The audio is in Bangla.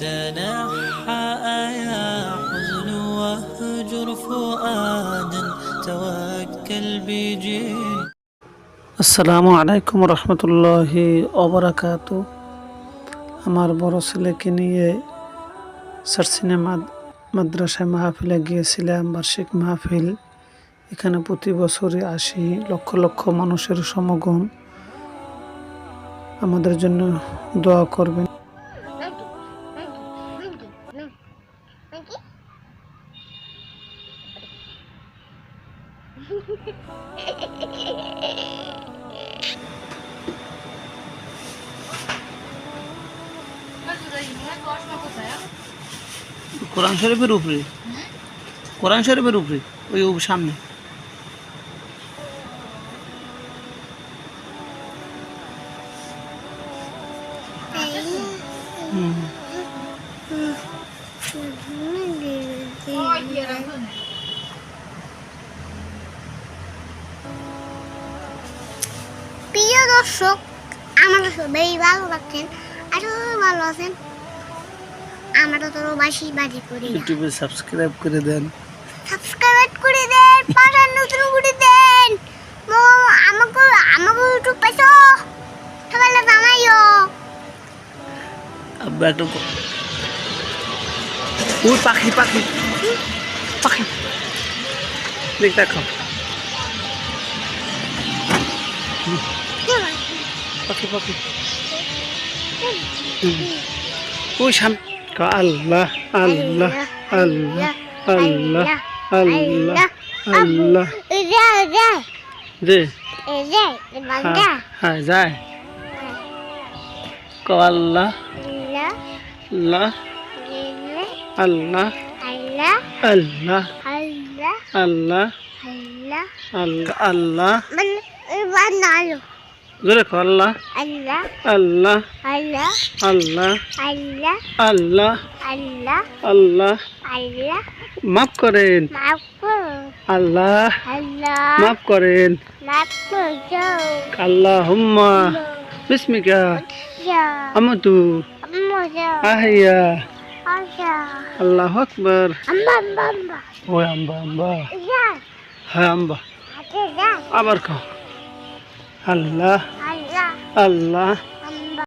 تنحى يا حزن واهجر فؤادا توكل بجد আসসালামু আলাইকুম রহমতুল্লাহি অবরাকাত আমার বড় ছেলেকে নিয়ে সারসিনে মাদ্রাসায় মাহফিলে গিয়েছিলাম বার্ষিক মাহফিল এখানে প্রতি বছরই আসি লক্ষ লক্ষ মানুষের সমাগম আমাদের জন্য দোয়া করবেন কোরআন শরীফের উপরে? কোরআন শরীফের উপরে? ওই সামনে। হুম। প্রিয় দর্শক আমার সবাই ভালো আছেন আরও ভালো আছেন। আমরা তো বাসি বাড়ি করি ইউটিউবে সাবস্ক্রাইব করে দেন। সাবস্ক্রাইব করে দেন পাঠান নতুন করে দেন। মো- আমাকে আমাকে ইউটিউব পাইছো? সবাই জানাইও। আব্বা একটা উই পাখি পাখি পাখি দেখ দেখো পাখি পাখি ওই সাম আল্লাহ আল্লাহ আল্লাহ আল্লাহ আল্লাহ আল্লাহ জি হ্যাঁ যায় ক আল্লাহ আল্লাহ আল্লাহ আল্লাহ আল্লাহ আল্লাহ আল্লাহ আল্লাহ আল্লাহ আল্লাহ আল্লাহ আল্লাহ মানে জোরে ক আল্লাহ আল্লাহ আল্লাহ আল্লাহ আল্লাহ আল্লাহ আল্লাহ আল্লাহ আল্লাহ আল্লাহ মাফ করেন মাফ আল্লাহ আল্লাহ মাফ করেন মাফ করো বিস্মিকা আমতু আহিয়া আল্লাহ আকবর। ও আম্বা আম্বা হ্যাঁ আম্বা আচ্ছা, আবার খাও আল্লাহ। আল্লাহ।